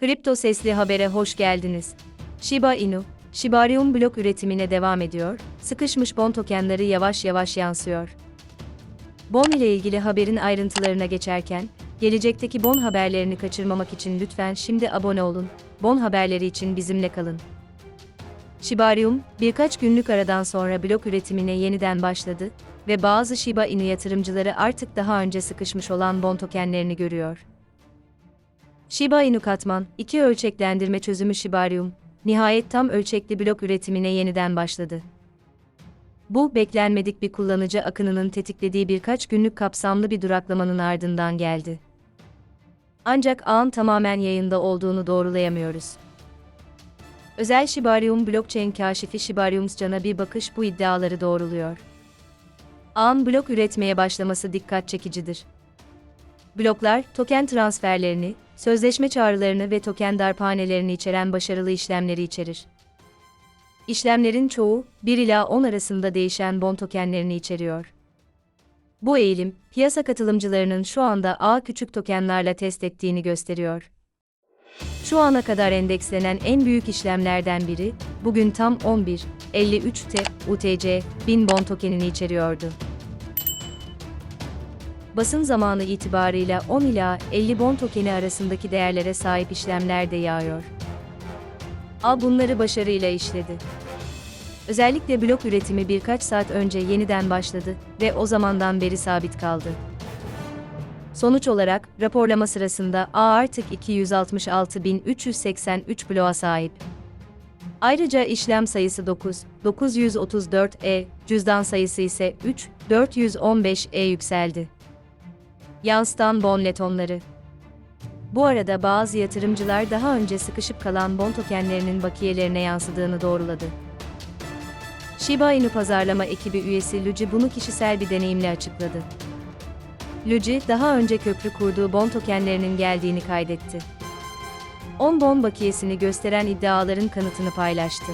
Kripto Sesli Haber'e hoş geldiniz. Shiba Inu, Shibarium blok üretimine devam ediyor, sıkışmış bon tokenları yavaş yavaş yansıyor. Bon ile ilgili haberin ayrıntılarına geçerken, gelecekteki bon haberlerini kaçırmamak için lütfen şimdi abone olun, bon haberleri için bizimle kalın. Shibarium, birkaç günlük aradan sonra blok üretimine yeniden başladı ve bazı Shiba Inu yatırımcıları artık daha önce sıkışmış olan bon tokenlerini görüyor. Shiba Inu katman, iki ölçeklendirme çözümü Shibarium, nihayet tam ölçekli blok üretimine yeniden başladı. Bu, beklenmedik bir kullanıcı akınının tetiklediği birkaç günlük kapsamlı bir duraklamanın ardından geldi. Ancak ağın tamamen yayında olduğunu doğrulayamıyoruz. Özel Shibarium blockchain kaşifi Shibariumscan'a bir bakış bu iddiaları doğruluyor. Ağın blok üretmeye başlaması dikkat çekicidir. Bloklar, token transferlerini, sözleşme çağrılarını ve token darphanelerini içeren başarılı işlemleri içerir. İşlemlerin çoğu, 1 ila 10 arasında değişen bon tokenlerini içeriyor. Bu eğilim, piyasa katılımcılarının şu anda ağ küçük tokenlarla test ettiğini gösteriyor. Şu ana kadar endekslenen en büyük işlemlerden biri, bugün tam 11, 53 T, UTC, 1000 bon tokenini içeriyordu. Basın zamanı itibarıyla 10 ila 50 bon tokeni arasındaki değerlere sahip işlemler de yağıyor. A bunları başarıyla işledi. Özellikle blok üretimi birkaç saat önce yeniden başladı ve o zamandan beri sabit kaldı. Sonuç olarak, raporlama sırasında A artık 266.383 bloğa sahip. Ayrıca işlem sayısı 9, 934E, cüzdan sayısı ise 3, 415E yükseldi. Yansıtan bon letonları. Bu arada bazı yatırımcılar daha önce sıkışıp kalan bon tokenlerinin bakiyelerine yansıdığını doğruladı. Shiba Inu pazarlama ekibi üyesi Luigi bunu kişisel bir deneyimle açıkladı. Luigi, daha önce köprü kurduğu bon tokenlerinin geldiğini kaydetti. 10 bon bakiyesini gösteren iddiaların kanıtını paylaştı.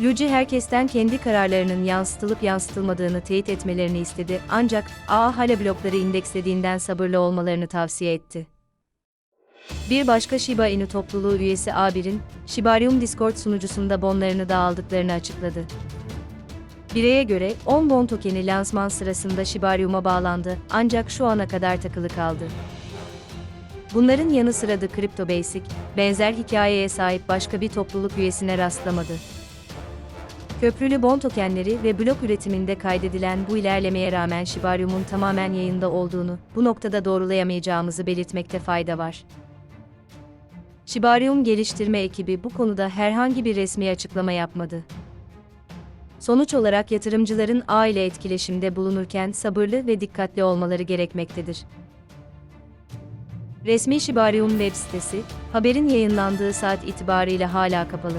Luigi herkesten kendi kararlarının yansıtılıp yansıtılmadığını teyit etmelerini istedi ancak A hala blokları indekslediğinden sabırlı olmalarını tavsiye etti. Bir başka Shiba Inu topluluğu üyesi A1'in, Shibarium Discord sunucusunda bonlarını da aldıklarını açıkladı. Bireye göre 10 bon tokeni lansman sırasında Shibarium'a bağlandı ancak şu ana kadar takılı kaldı. Bunların yanı sıra da Crypto Basic, benzer hikayeye sahip başka bir topluluk üyesine rastlamadı. Köprülü bon tokenleri ve blok üretiminde kaydedilen bu ilerlemeye rağmen Shibarium'un tamamen yayında olduğunu, bu noktada doğrulayamayacağımızı belirtmekte fayda var. Shibarium geliştirme ekibi bu konuda herhangi bir resmi açıklama yapmadı. Sonuç olarak yatırımcıların ağ ile etkileşimde bulunurken sabırlı ve dikkatli olmaları gerekmektedir. Resmi Shibarium web sitesi, haberin yayınlandığı saat itibarıyla hala kapalı.